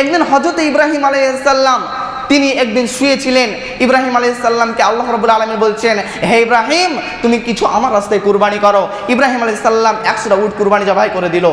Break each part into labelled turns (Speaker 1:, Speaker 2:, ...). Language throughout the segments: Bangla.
Speaker 1: একদিন হজরত ইব্রাহিম আলাইসাল্লাম তিনি একদিন শুয়েছিলেন। ইব্রাহিম আলাইসাল্লামকে আল্লাহ রবুল আলমী বলছেন, হে ইব্রাহিম, তুমি কিছু আমার রাস্তায় কুরবানি করো। ইব্রাহিম আলাইসাল্লাম একশোটা উট কুরবানি জবাই করে দিল।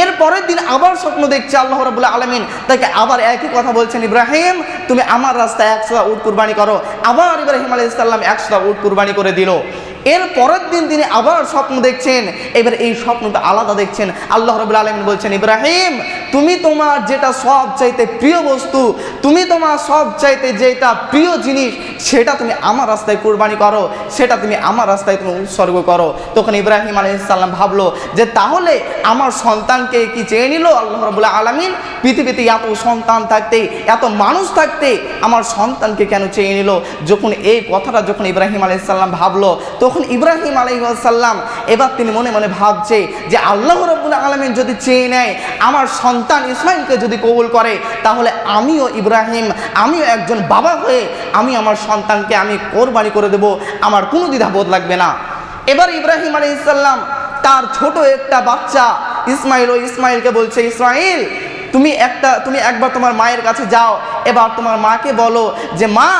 Speaker 1: এর পরের দিন আবার স্বপ্ন দেখছে আল্লাহ রবুল্লা আলমিন, তাকে আবার একই কথা বলছেন, ইব্রাহিম, তুমি আমার রাস্তায় একশোটা উট কুরবানি করো। আবার ইব্রাহিম আলাইসাল্লাম একশোটা উট কুরবানি করে দিল। এর পরের দিন তিনি আবার স্বপ্ন দেখছেন। এবার এই স্বপ্নটা আলাদা দেখছেন। আল্লাহ রবুল্লা আলমিন বলছেন, ইব্রাহিম, তুমি তোমার যেটা সব চাইতে প্রিয় বস্তু, তুমি তোমার সব চাইতে যেটা প্রিয় জিনিস, সেটা তুমি আমার রাস্তায় কুরবানি করো, সেটা তুমি আমার রাস্তায় তুমি উৎসর্গ করো। তখন ইব্রাহিম আলহিসাল্লাম ভাবলো যে, তাহলে আমার সন্তানকে কি চেয়ে নিল আল্লাহ রবুল্লা আলমিন? পৃথিবীতে এত সন্তান থাকতে, এত মানুষ থাকতে আমার সন্তানকে কেন চেয়ে নিল? যখন এই কথাটা যখন ইব্রাহিম আলাইসাল্লাম ভাবলো, তখন ইব্রাহিম আলাইসাল্লাম এবার তিনি মনে মনে ভাবছে যে আল্লাহ রবুল্লা আলমিন যদি চেয়ে নেয়, আমার সন্তান ইসমাইলকে যদি কবুল করে, তাহলে আমিও ইব্রাহিম, আমিও একজন বাবা হয়ে আমি আমার সন্তানকে আমি কোরবানি করে দেব, আমার কোনো দ্বিধাবোধ লাগবে না। এবার ইব্রাহিম আলাইসাল্লাম তার ছোট একটা বাচ্চা ইসমাইল ও ইসমাইলকে বলছে, ইসমাইল, তুমি একটা, তুমি একবার তোমার মায়ের কাছে যাও, এবার তোমার মাকে বলো যে, মা,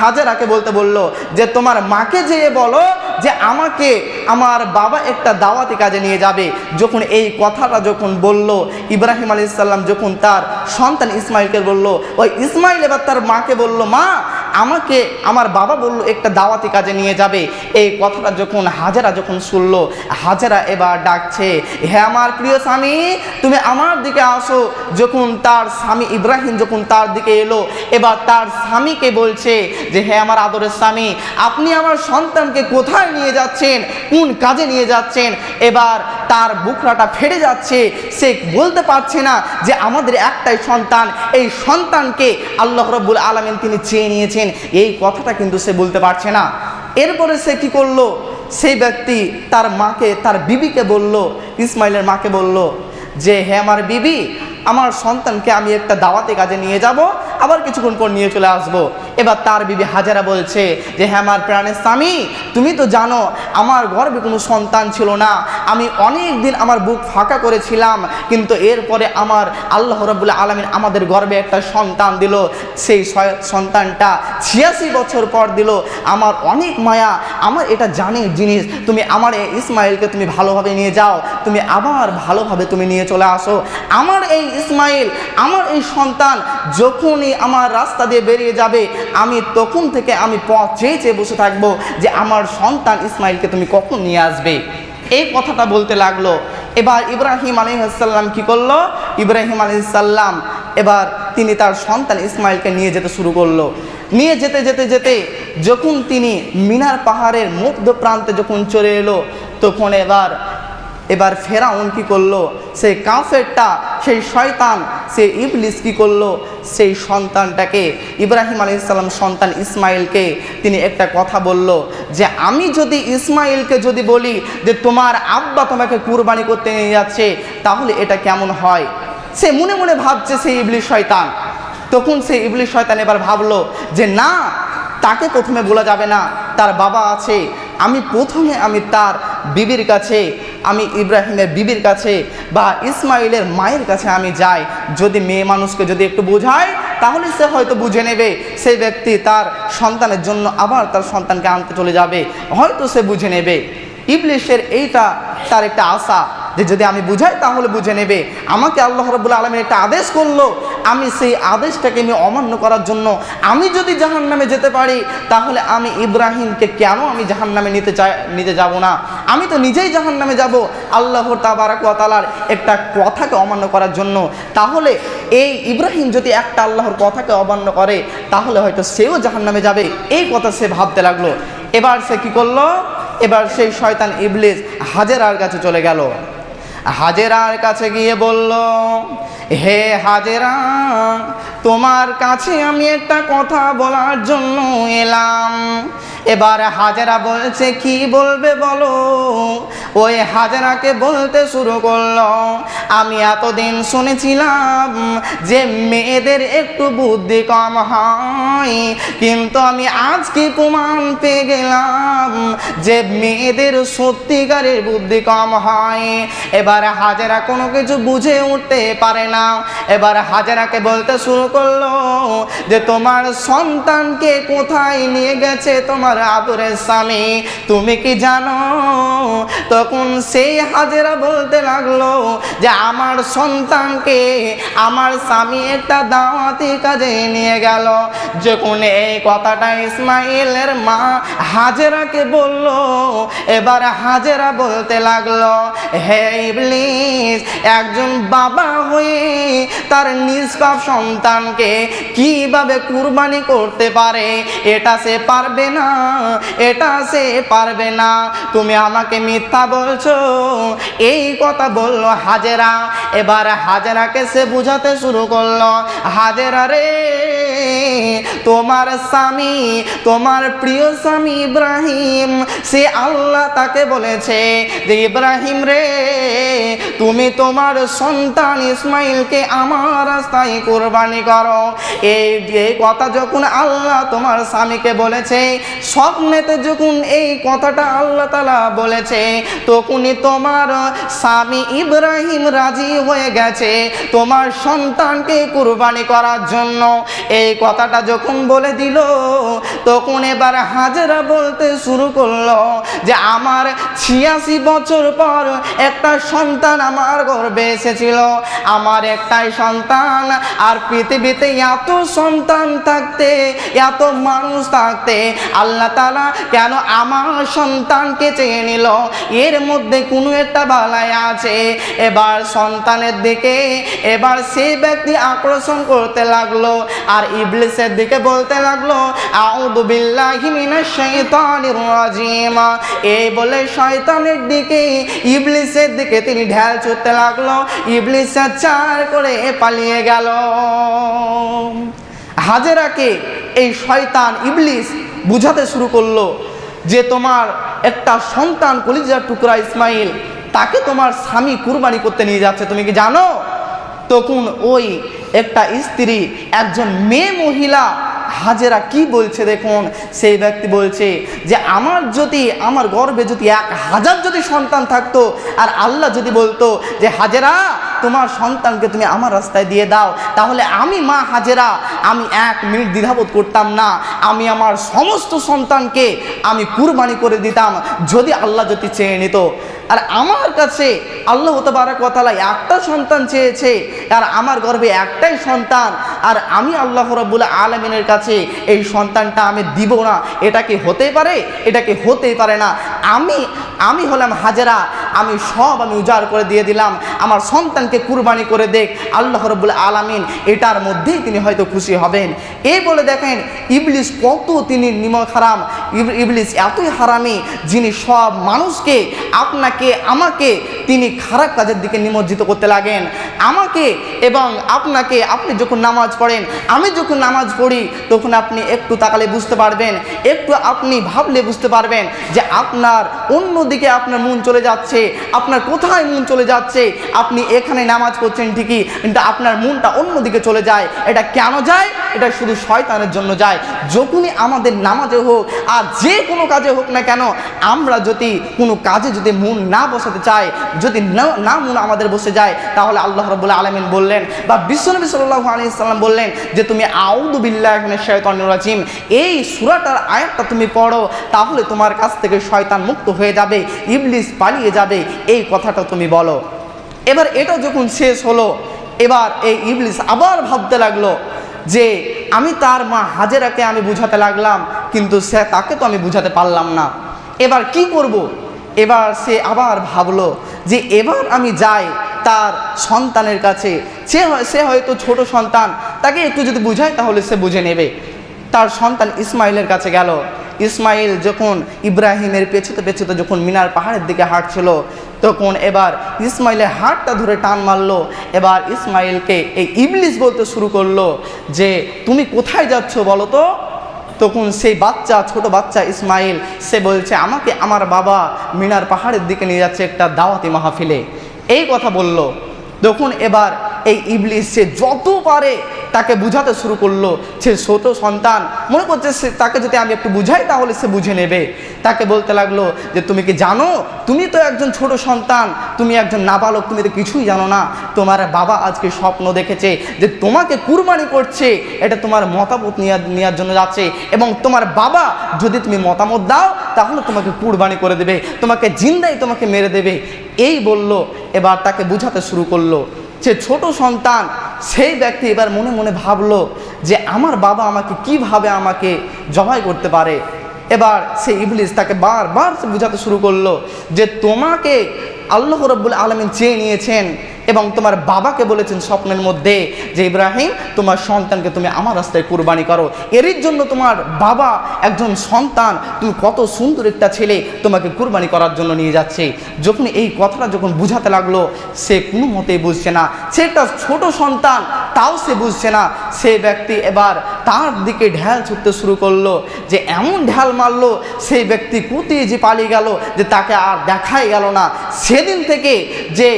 Speaker 1: হাজারাকে বলতে বলল যে, তোমার মাকে যেয়ে বলো যে আমাকে আমার বাবা একটা দাওয়াতি কাজে নিয়ে যাবে। যখন এই কথাটা যখন বলল, ইব্রাহিম আলী ইসাল্লাম যখন তার সন্তান ইসমাইলকে বলল, ওই ইসমাইল এবার তার মাকে বলল, মা আমাকে আমার বাবা বলল, একটা দাওয়াতি কাজে নিয়ে যাবে। এই কথাটা যখন হাজারা যখন শুনল, হাজারা এবার ডাকছে হ্যাঁ আমার প্রিয় স্বামী, তুমি আমার দিকে আসো। যখন তার স্বামী ইব্রাহিম যখন তার দিকে এলো, এবার তার স্বামীকে বলছে যে হ্যাঁ আমার আদরের স্বামী, আপনি আমার সন্তানকে কোথায় নিয়ে যাচ্ছেন? কোন কাজে নিয়ে যাচ্ছেন? এবার তার বুকরাটা ফেটে যাচ্ছে, সে বলতে পারছে না যে আমাদের একটাই সন্তান। এই সন্তানকে আল্লাহ রব্বুল আলমিন তিনি চেয়ে নিয়েছেন। এই কথাটা কিন্তু সে বলতে পারছে না। এরপরে সে কি করল? সেই ব্যক্তি তার মাকে, তার বিবিকে বলল, ইসমাইলের মাকে বলল যে, হে আমার বিবি, আমার সন্তানকে আমি একটা দাওয়াতে কাজে নিয়ে যাব। আবার কিছুক্ষণ পর নিয়ে চলে আসব। এবার তার বিবি হাজারা বলছে যে হ্যাঁ আমার প্রাণের স্বামী, তুমি তো জানো, আমার গর্বে কোনো সন্তান ছিল না। আমি অনেক দিন আমার বুক ফাঁকা করেছিলাম, কিন্তু এরপরে আমার আল্লাহ রবুল্লা আলমিন আমাদের গর্বে একটা সন্তান দিল। সেই সন্তানটা ছিয়াশি বছর পর দিল। আমার অনেক মায়া, আমার এটা জানের জিনিস। তুমি আমার এই ইসমাইলকে তুমি ভালোভাবে নিয়ে যাও। তুমি আবার ভালোভাবে তুমি নিয়ে চলে আসো। আমার এই ইসমাইল, আমার এই সন্তান যখনই আমার রাস্তা দিয়ে বেরিয়ে যাবে, আমি তখন থেকে আমি পথ চেয়ে চেয়ে বসে থাকব যে আমার সন্তান ইসমাইলকে তুমি কখন নিয়ে আসবে। এই কথাটা বলতে লাগল। এবার ইব্রাহিম আলহিসাল্লাম কি করল? ইব্রাহিম আলহিসাল্লাম এবার তিনি তার সন্তান ইসমাইলকে নিয়ে যেতে শুরু করল। নিয়ে যেতে যেতে যেতে যখন তিনি মিনার পাহাড়ের মুগ্ধ প্রান্তে যখন চলে এলো, তখন এবার এবার ফেরাউন কি করল? সেই কাফেরটা, সেই শয়তান সে ইবলিস কি করল? সেই সন্তানটাকে, ইব্রাহিম আলী ইসলাম সন্তান ইসমাইলকে তিনি একটা কথা বলল যে, আমি যদি ইসমাইলকে যদি বলি যে, তোমার আব্বা তোমাকে কুরবানি করতে নিয়ে যাচ্ছে, তাহলে এটা কেমন হয়? সে মনে মনে ভাবছে সেই ইবলিস শয়তান। তখন সেই ইবলিস শয়তান এবার ভাবলো যে, না, তাকে প্রথমে বলা যাবে না। তার বাবা আছে। আমি প্রথমে আমি তার বিবির কাছে আমি ইব্রাহিমের বিবির কাছে বা ইসমাইলের মায়ের কাছে আমি যাই। যদি মেয়ে মানুষকে যদি একটু বোঝায়, তাহলে সে হয়তো বুঝে নেবে। সেই ব্যক্তি তার সন্তানের জন্য আবার তার সন্তানকে আনতে চলে যাবে। হয়তো সে বুঝে নেবে। ইবলিশের এইটা তার একটা আশা। যে যদি আমি বুঝাই, তাহলে বুঝে নেবে। আমাকে আল্লাহ রবুল্লা আলমের একটা আদেশ করল। আমি সেই আদেশটাকে আমি অমান্য করার জন্য আমি যদি জাহান নামে যেতে পারি, তাহলে আমি ইব্রাহিমকে কেন আমি জাহান নামে নিতে চাই, নিতে যাব না? আমি তো নিজেই জাহান নামে যাব আল্লাহর তাবারাকালার একটা কথাকে অমান্য করার জন্য। তাহলে এই ইব্রাহিম যদি একটা আল্লাহর কথাকে অমান্য করে, তাহলে হয়তো সেও জাহান নামে যাবে। এই কথা সে ভাবতে লাগল। এবার সে কি করল? এবার সেই শয়তান ইবলিস হাজেরার কাছে চলে গেল। হাজেরার কাছে গিয়ে বলল হে হাজেরা তোমার কাছে আমি একটা কথা বলার জন্য এলাম। এবার হাজারা বলছে, কি বলবে বলো? ওই হাজারাকে বলতে শুরু করল, আমি এতদিন শুনেছিলাম যে মেয়েদের একটু বুদ্ধি কম হয়, কিন্তু আমি আজকে প্রমাণ পেয়ে গেলাম যে মেয়েদের সত্যিকারের বুদ্ধি কম হয়? এবার হাজারা কোনো কিছু বুঝে উঠতে পারে না। এবার হাজারাকে বলতে শুরু করল যে তোমার সন্তানকে কোথায় নিয়ে গেছে তোমার আদরের স্বামী? তুমি কি জানো? তখন সেই হাজেরা বলতে লাগল যে আমার সন্তানকে আমার স্বামী একটা দাওয়াতি কাজে নিয়ে গেল। যখন এই কথাটা ইসমাইলের মা হাজেরাকে বলল, এবার হাজেরা বলতে লাগল, হে ইবলিস, একজন বাবা হয়ে তার নিষ্পাপ সন্তানকে কীভাবে কুরবানি করতে পারে? এটা সে পারবে না, এটা সে পারবে না। তুমি আমাকে মিথ্যা বলছো, এই কথা বলল হাজেরা। এবার হাজেরাকে সে বুঝাতে শুরু করল, হাজেরা রে তোমার স্বামী, তোমার প্রিয় স্বামী ইব্রাহিম, সে আল্লাহ তাকে বলেছে যে, ইব্রাহিম রে, তুমি তোমার সন্তান ইসমাইলকে আমার রাস্তায় কোরবানি করো। এই এই কথা যখন আল্লাহ তোমার স্বামীকে বলেছে, স্বপ্নেতে যখন এই কথাটা আল্লাহ তালা বলেছে, তখনই তোমার স্বামী ইব্রাহিম রাজি হয়ে গেছে তোমার সন্তানকে কুরবানি করার জন্য। এই কথাটা যখন বলে দিল, তখন এবার হাজরা বলতে শুরু করল যে, আমার ছিয়াশি বছর পর একটা সন্তান আমার গর্বে এসেছিল। আমার একটাই সন্তান। আর পৃথিবীতে এত সন্তান থাকতে, এত মানুষ থাকতে, আল্লাহ তালা কেন আমার সন্তানকে চেয়ে নিল? এর মধ্যে কোনো একটা বালাই আছে। এবার সন্তানের দিকে, এবার সেই ব্যক্তি আকর্ষণ করতে লাগল। আর ইবলিসের দিকে বলতে লাগল, আউযু বিল্লাহি মিনাশ শাইতানির রাজিম। এই বলে শয়তানের দিকে, ইবলিসের দিকে তিনি ঢেল ছুটতে লাগল। ইবলিস চার করে পালিয়ে গেল। হাজেরাকে এই শয়তান ইবলিস বুঝাতে শুরু করল যে তোমার একটা সন্তান কলিজার টুকরা ইসমাইল, তাকে তোমার স্বামী কুরবানি করতে নিয়ে যাচ্ছে। তুমি কি জানো? তখন ওই একটা স্ত্রী, একজন মেয়ে মহিলা, হাজেরা কি বলছে দেখুন? সেই ব্যক্তি বলছে যে, আমার যদি, আমার গর্ভে যদি এক হাজার যদি সন্তান থাকতো, আর আল্লাহ যদি বলতো যে, হাজেরা, তোমার সন্তানকে তুমি আমার রাস্তায় দিয়ে দাও, তাহলে আমি মা হাজেরা, আমি এক মিনিট দ্বিধাবোধ করতাম না। আমি আমার সমস্ত সন্তানকে আমি কুরবানি করে দিতাম, যদি আল্লাহ যদি চেয়ে নিত। আর আমার কাছে আল্লাহ তালা একটা সন্তান চেয়েছে, আর আমার গর্ভে একটাই সন্তান, আর আমি আল্লাহ রব্বুল আলমিনের কাছে এই সন্তানটা আমি দিব না। এটা কি হতে পারে? এটা কি হতেই পারে না? আমি আমি হলাম হাজেরা আমি সব আমি উজাড় করে দিয়ে দিলাম। আমার সন্তানকে কুরবানি করে দেখ। আল্লাহ রব্বুল আলামিন এটার মধ্যেই তিনি হয়তো খুশি হবেন। এই বলে দেখেন, ইবলিস কত তিনি নিমক হারাম ইব- ইবলিস এতই হারামি যিনি সব মানুষকে, আপনাকে, আমাকে তিনি খারাপ কাজের দিকে নিমজ্জিত করতে লাগেন। আমাকে এবং আপনাকে আপনি যখন নামাজ পড়েন, আমি যখন নামাজ পড়ি, তখন আপনি একটু তাকালে বুঝতে পারবেন, একটু আপনি ভাবলে বুঝতে পারবেন যে আপনার অন্য দিকে আপনার মন চলে যাচ্ছে, আপনার কোথায় মন চলে যাচ্ছে, আপনি এখানে নামাজ পড়ছেন ঠিকই, কিন্তু আপনার মনটা অন্য দিকে চলে যায়। এটা কেন যায়? এটা শুধু শয়তানের জন্য যায়। যখনই আমাদের নামাজে হোক, আর যে কোনো কাজে হোক না কেন, আমরা যদি কোনো কাজে যদি মন না বসাতে চাই, যদি না মন আমাদের বসে যায়, তাহলে আল্লাহ রবুল্লা আলমিন বললেন বা বিশ্বনবী সাল্লাহ আলী বললেন যে তুমি আউদুবিল্লাহ রাজিম। এই সুরাটার আয়াতটা তুমি পড়ো, তাহলে তোমার কাছ থেকে শয়তান মুক্ত হয়ে যাবে, ইবলিস পালিয়ে যাবে, এই কথাটা তুমি বলো। এবার এটা যখন শেষ হলো, এবার এই ইবলিস আবার ভাবতে লাগল যে আমি তার মা হাজেরাকে আমি বুঝাতে লাগলাম, কিন্তু সে তাকে তো আমি বুঝাতে পারলাম না। এবার কি করব। এবার সে আবার ভাবলো যে এবার আমি যাই তার সন্তানের কাছে। সে সে হয়তো ছোট সন্তান। তাকে একটু যদি বুঝায় তাহলে সে বুঝে নেবে। তার সন্তান ইসমাইলের কাছে গেল। ইসমাইল যখন ইব্রাহিমের পেছতে পেছতে যখন মিনার পাহাড়ের দিকে হাঁটছিল, তখন এবার ইসমাইলের হাতটা ধরে টান মারলো। এবার ইসমাইলকে এই ইবলিস বলতে শুরু করল যে, তুমি কোথায় যাচ্ছ বলো তো? তখন সেই বাচ্চা, ছোট বাচ্চা ইসমাইল, সে বলছে, আমাকে আমার বাবা মিনার পাহাড়ের দিকে নিয়ে যাচ্ছে একটা দাওয়াতি মাহফিলে। এই কথা বলল। তখন এবার এই ইবলিস সে যত পারে তাকে বুঝাতে শুরু করল। সে ছোট সন্তান। মনে করছে সে তাকে যদি আমি একটু বুঝাই তাহলে সে বুঝে নেবে। তাকে বলতে লাগল যে, তুমি কি জানো? তুমি তো একজন ছোট সন্তান। তুমি একজন নাবালক। তুমি তো কিছুই জানো না। তোমার বাবা আজকে স্বপ্ন দেখেছে যে, তোমাকে কুরবানি করছে। এটা তোমার মতামত নেওয়ার জন্য যাচ্ছে। এবং তোমার বাবা যদি তুমি মতামত দাও তাহলে তোমাকে কুরবানি করে দেবে, তোমাকে জিন্দাই তোমাকে মেরে দেবে। এই বলল, এবার তাকে বুঝাতে শুরু করল যে ছোট সন্তান, সেই ব্যক্তি এবার মনে মনে ভাবলো যে আমার বাবা আমাকে কীভাবে আমাকে জবাই করতে পারে। এবার সেই ইবলিস তাকে বারবার বুঝাতে বোঝাতে শুরু করল যে তোমাকে আল্লাহ রব্বুল আলমিন চেয়ে নিয়েছেন এবং তোমার বাবাকে বলেছেন স্বপ্নের মধ্যে যে, ইব্রাহিম, তোমার সন্তানকে তুমি আমার রাস্তায় কুরবানি করো। এরই জন্য তোমার বাবা একজন সন্তান। তুমি কত সুন্দর একটা ছেলে তোমাকে কুরবানি করার জন্য নিয়ে যাচ্ছে। যখন এই কথাটা যখন বুঝাতে লাগল, সে কোনো মতেই বুঝছে না। সে একটা ছোট সন্তান, তাও সে বুঝছে না। সে ব্যক্তি এবার তার দিকে ঢ্যাল ছুটতে শুরু করল যে, এমন ঢ্যাল মারলো, সেই ব্যক্তি কুতিয়ে যে পালিয়ে গেল যে, তাকে আর দেখাই গেল না। সেদিন থেকে যে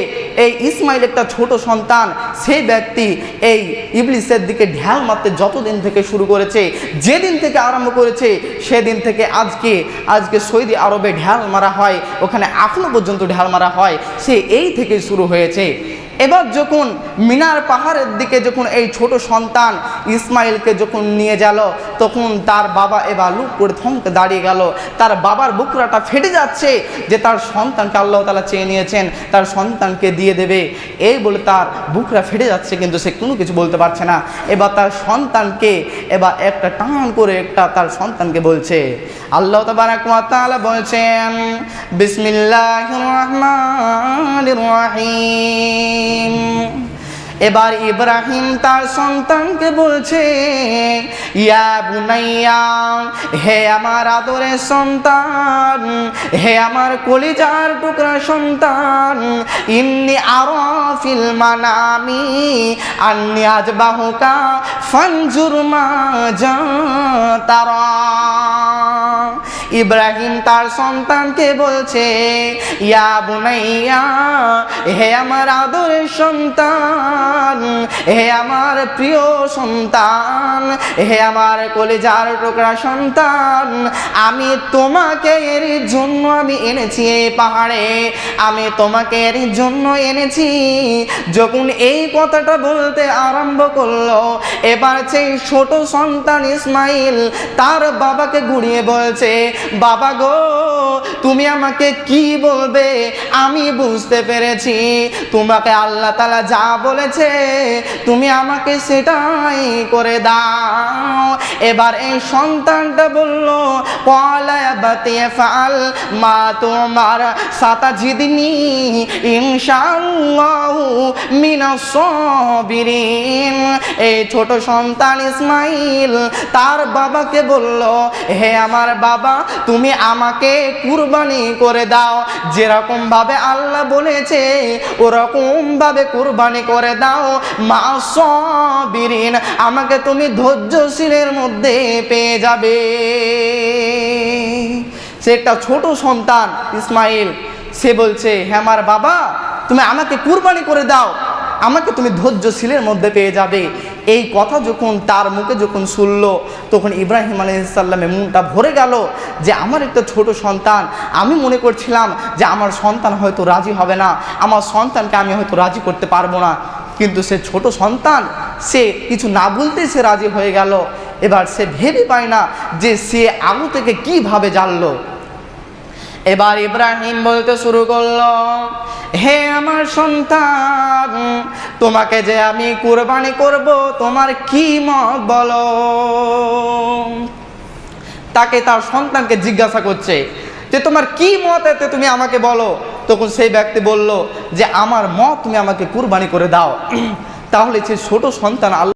Speaker 1: এই ইসমাইল একটা ছোট সন্তান, সেই ব্যক্তি এই ইবলিসের দিকে ঢ্যাল মারতে যতদিন থেকে শুরু করেছে, যেদিন থেকে আরম্ভ করেছে, সেদিন থেকে আজকে আজকে সৌদি আরবে ঢ্যাল মারা হয়, ওখানে এখনও পর্যন্ত ঢ্যাল মারা হয়, সে এই থেকে শুরু হয়েছে। এবার যখন মিনার পাহাড়ের দিকে যখন এই ছোট সন্তান ইসমাইলকে যখন নিয়ে গেল, তখন তার বাবা এবার লুক করে থমকে দাঁড়িয়ে গেল। তার বাবার বুকরাটা ফেটে যাচ্ছে যে তার সন্তানকে আল্লাহ তালা চেয়ে নিয়েছেন, তার সন্তানকে দিয়ে দেবে। এই বলে তার বুকরা ফেটে যাচ্ছে কিন্তু সে কোনো কিছু বলতে পারছে না। এবার তার সন্তানকে এবার একটা টান করে একটা তার সন্তানকে বলছে, আল্লাহ তালা বলছেন বিসমিল্লাহ রহমান রহিম। এবার ইব্রাহিম তার সন্তানকে বলছে, ইয়া বুনাইয়া, হে আমার আদরের সন্তান, হে আমার কলিজার টুকরা সন্তান, ইন্নি আরও ফিল মানামি, আন্নি আজ বাহুকা ফঞ্জুর মা যা তারা ইব্রাহিম তার সন্তানকে বলছে, ইয়া বুনাইয়া, হে আমার আদরের সন্তান, হে আমার প্রিয় সন্তান, হে আমার কলেজার টুকরা সন্তান, আমি তোমাকে এর জন্য আমি এনেছি এই পাহাড়ে, আমি তোমাকে এর জন্য এনেছি। যখন এই কথাটা বলতে আরম্ভ করল, এবার সেই ছোট সন্তান ইসমাইল তার বাবাকে ঘুরিয়ে বলছে বাবা গো। তুমি আমাকে কি বলবে? আমি বুঝতে পেরেছি। তোমাকে আল্লাহ তালা যা বলেছে, তুমি আমাকে সেটাই করে দাও। এবার এই সন্তানটা বলল ফাল মা তোমার সাতা জিদিনি এই ছোট সন্তান ইসমাইল তার বাবাকে বলল, হে আমার বাবা, তুমি আমাকে কুরবানি করে দাও। যেরকম ভাবে আল্লাহ বলেছে, ওরকম ভাবে কুরবানি করে দাও। মা সাবিরিন আমাকে তুমি ধৈর্যশীলের মধ্যে পেয়ে যাবে। সে একটা ছোট সন্তান, ইসমাইল। সে বলছে হ্যাঁ আমার বাবা, তুমি আমাকে কুরবানি করে দাও। আমাকে তুমি ধৈর্যশীলের মধ্যে পেয়ে যাবে। এই কথা যখন তার মুখে যখন শুনলো, তখন ইব্রাহিম আলাইসাল্লামের মনটা ভরে গেল যে আমার একটা ছোট সন্তান। আমি মনে করছিলাম যে আমার সন্তান হয়তো রাজি হবে না, আমার সন্তানকে আমি হয়তো রাজি করতে পারব না। কিন্তু সে ছোট সন্তান, সে কিছু না বলতেই সে রাজি হয়ে গেল। এবার সে ভেবে পায় না যে সে আলু থেকে কীভাবে জানলো। এবার ইব্রাহিম বলতে শুরু করল, হে আমার সন্তান, তোমাকে যে আমি কুরবানি করব, তোমার কি মত বলো? তাকে তার সন্তানকে জিজ্ঞাসা করছে, যে তোমার কি মত এতে তুমি আমাকে বলো? তখন সেই ব্যক্তি বলল, যে আমার মত তুমি আমাকে কুরবানি করে দাও। তাহলে সে ছোট সন্তান আল্লাহ